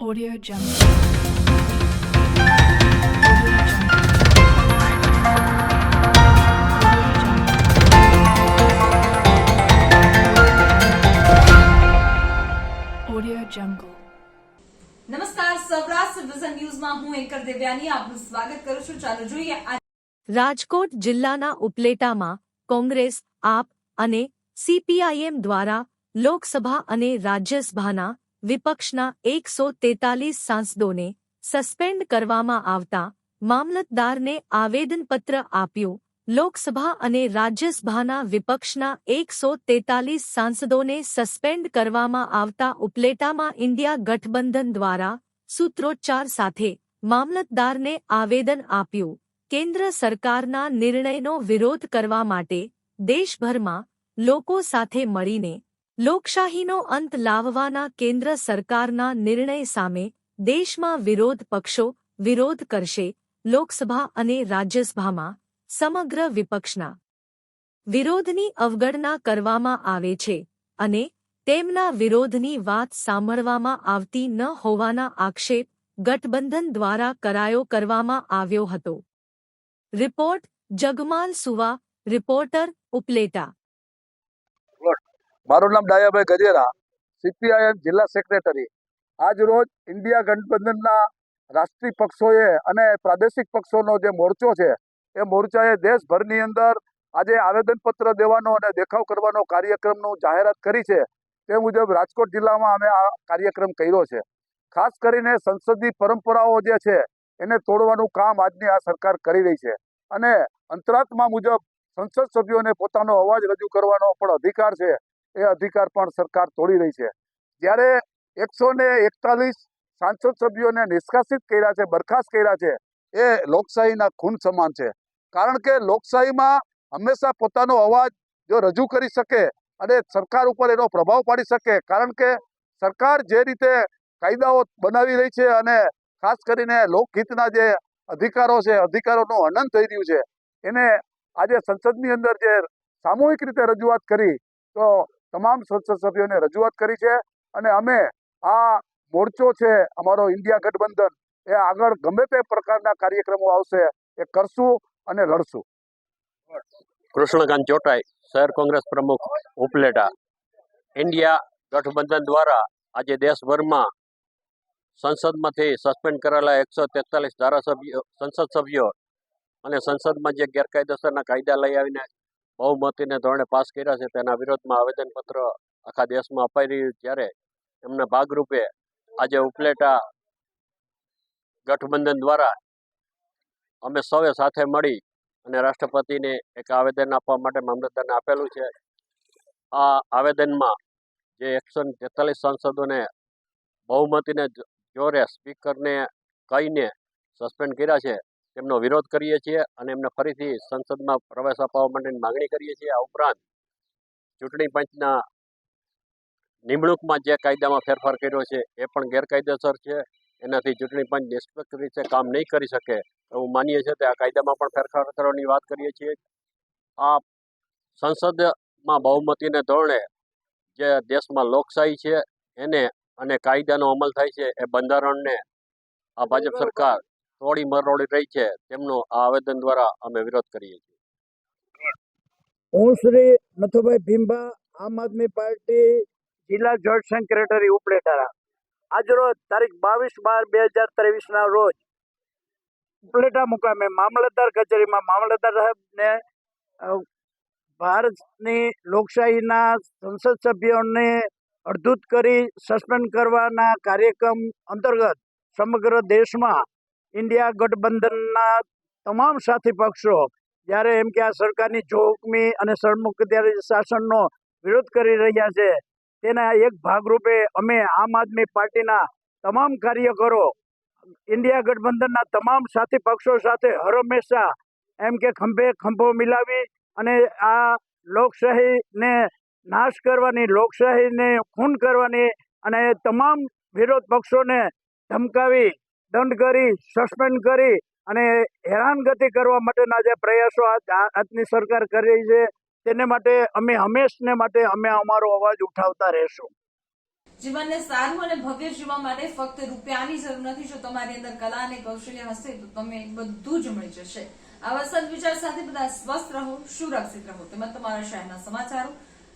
Audio Jungle. Audio Jungle. નમસ્કાર Saurashtra vision ન્યૂઝમાં હું એન્કર દેવ્યાની આપનું સ્વાગત કરું છું ચાલો જોઈએ રાજકોટ જિલ્લાના ઉપલેટામાં કોંગ્રેસ આપ અને સીપીઆઈએમ દ્વારા લોકસભા અને રાજ્યસભાના વિપક્ષના એકસો તેતાલીસ સાંસદોને સસ્પેન્ડ કરવામાં આવતા મામલતદારને આવેદનપત્ર આપ્યું. લોકસભા અને રાજ્યસભાના વિપક્ષના એકસો તેતાલીસ સાંસદોને સસ્પેન્ડ કરવામાં આવતા ઉપલેટામાં ઇન્ડિયા ગઠબંધન દ્વારા સૂત્રોચ્ચાર સાથે મામલતદારને આવેદન આપ્યું. કેન્દ્ર સરકારના નિર્ણયનો વિરોધ કરવા માટે દેશભરમાં લોકો સાથે મળીને લોકશાહીનો અંત લાવવાના કેન્દ્ર સરકારના નિર્ણય સામે દેશમાં વિરોધ પક્ષો વિરોધ કરશે લોકસભા અને રાજ્યસભામાં સમગ્ર વિપક્ષના. વિરોધની અવગણના કરવામાં આવે છે અને તેમના વિરોધની વાત સાંભળવામાં આવતી ન હોવાના આક્ષેપ ગઠબંધન દ્વારા કરાયો કરવામાં આવ્યો હતો. રિપોર્ટ જગમાલ સુવા, રિપોર્ટર ઉપલેટા. મારું નામ ડાયાભાઈ ગજેરા સીપીઆઈએમ જિલ્લા સેક્રેટરી આજ રોજ ઇન્ડિયા ગઠબંધનના રાષ્ટ્રીય પક્ષોએ અને પ્રાદેશિક પક્ષોનો જે મોરચો છે, એ મોરચાએ દેશભરની અંદર આજે આવેદનપત્ર દેવાનો અને દેખાવ કરવાનો કાર્યક્રમનું જાહેરાત કરી છે. તે મુજબ રાજકોટ જિલ્લામાં અમે આ કાર્યક્રમ કર્યો છે. ખાસ કરીને સંસદની પરંપરાઓ જે છે, એને તોડવાનું કામ આજની આ સરકાર કરી રહી છે. અને અંતરાત્મા મુજબ સંસદ સભ્યોને પોતાનો અવાજ રજૂ કરવાનો પણ અધિકાર છે. એ અધિકાર પણ સરકાર તોડી રહી છે. જ્યારે એકસો ને એકતાલીસ સાંસદ સભ્યોને નિષ્કાસિત કર્યા છે, બરખાસ્ત કર્યા છે, એ લોકશાહીના ખૂન સમાન છે. કારણ કે લોકશાહીમાં હંમેશા પોતાનો અવાજ જો રજૂ કરી શકે અને સરકાર ઉપર એનો પ્રભાવ પાડી શકે, કારણ કે સરકાર જે રીતે કાયદાઓ બનાવી રહી છે અને ખાસ કરીને લોકહિતના જે અધિકારો છે, અધિકારોનું હનન થઈ રહ્યું છે, એને આજે સંસદની અંદર જે સામૂહિક રીતે રજૂઆત કરી, તો તમામ સંસદ સભ્યોને રજૂઆત કરી છે અને અમે આ મોરચો છે, અમારો ઇન્ડિયા ગઠબંધન, એ આગળ ગમે તે પ્રકારના કાર્યક્રમો આવશે, એ કરશું અને લડશું. કૃષ્ણકાંત ચોટાઈ, શહેર કોંગ્રેસ પ્રમુખ ઉપલેટા. ઇન્ડિયા ગઠબંધન દ્વારા આજે દેશભરમાં સંસદમાંથી સસ્પેન્ડ કરેલા એકસો તેતાલીસ ધારાસભ્યો, સંસદ સભ્યો અને સંસદમાં જે ગેરકાયદેસરના કાયદા લઈ આવીને બહુમતીને ધોરણે પાસ કર્યા છે તેના વિરોધમાં આવેદનપત્ર આખા દેશમાં અપાઈ રહ્યું ત્યારે એમના ભાગરૂપે આજે ઉપલેટા ગઠબંધન દ્વારા અમે સૌએ સાથે મળી અને રાષ્ટ્રપતિને એક આવેદન આપવા માટે મામલતદારને આપેલું છે. આ આવેદનમાં જે એકસો તેતાલીસ સાંસદોને બહુમતીને જોરે સ્પીકરને કહીને સસ્પેન્ડ કર્યા છે તેમનો વિરોધ કરીએ છીએ અને એમને ફરીથી સંસદમાં પ્રવેશ અપાવવા માટેની માગણી કરીએ છીએ. આ ઉપરાંત ચૂંટણી પંચના નિમણૂકમાં જે કાયદામાં ફેરફાર કર્યો છે એ પણ ગેરકાયદેસર છે. એનાથી ચૂંટણી પંચ નિષ્પક્ષ રીતે કામ નહીં કરી શકે એવું માનીએ છીએ. તે આ કાયદામાં પણ ફેરફાર કરવાની વાત કરીએ છીએ. આ સંસદમાં બહુમતીને ધોરણે જે દેશમાં લોકશાહી છે એને અને કાયદાનો અમલ થાય છે એ બંધારણને આ ભાજપ સરકાર તોડી મરોડી રહી છે, તેમનો આ આવેદન દ્વારા અમે વિરોધ કરીએ છીએ. હું શ્રી નથુભાઈ ભીમભા, આમ આદમી પાર્ટી જિલ્લા જોઈન્ટ સેક્રેટરી ઉપલેટારા. આજરોજ તારીખ બાવીસ બાર બે હજાર ત્રેવીસના રોજ ઉપલેટા મુકામે મામલતદાર કચેરીમાં મામલતદાર સાહેબને ભારતની લોકશાહીના સંસદ સભ્યોને અડધૂત કરી સસ્પેન્ડ કરવાના કાર્યક્રમ અંતર્ગત સમગ્ર દેશમાં ઇન્ડિયા ગઠબંધનના તમામ સાથી પક્ષો જ્યારે એમ કે આ સરકારની જોખમી અને સરમુખત્યારી શાસનનો વિરોધ કરી રહ્યા છે, તેના એક ભાગરૂપે અમે આમ આદમી પાર્ટીના તમામ કાર્યકરો, ઇન્ડિયા ગઠબંધનના તમામ સાથી પક્ષો સાથે હર હંમેશા એમ કે ખંભે ખંભો મિલાવી અને આ લોકશાહીને નાશ કરવાની, લોકશાહીને ખૂન કરવાની અને તમામ વિરોધ પક્ષોને ધમકાવી દંડ કરી સસ્પેન્ડ કરી અને હેરાનગતિ કરવા માટેના જે પ્રયાસો આજની સરકાર કરી છે, તેને માટે અમે હંમેશને માટે અમે અમારો અવાજ ઉઠાવતા રહેશું. જીવનને સારું અને ભવ્ય જીવવા માટે ફક્ત રૂપિયાની જરૂર નથી, જો તમારી અંદર કલા અને કૌશલ્ય હશે, તો તમે બધું જ મળી જશે. આવા સદવિચાર સાથે બધા સ્વસ્થ રહો, સુરક્ષિત રહો. તેમજ તમારા શહેરના સમાચારો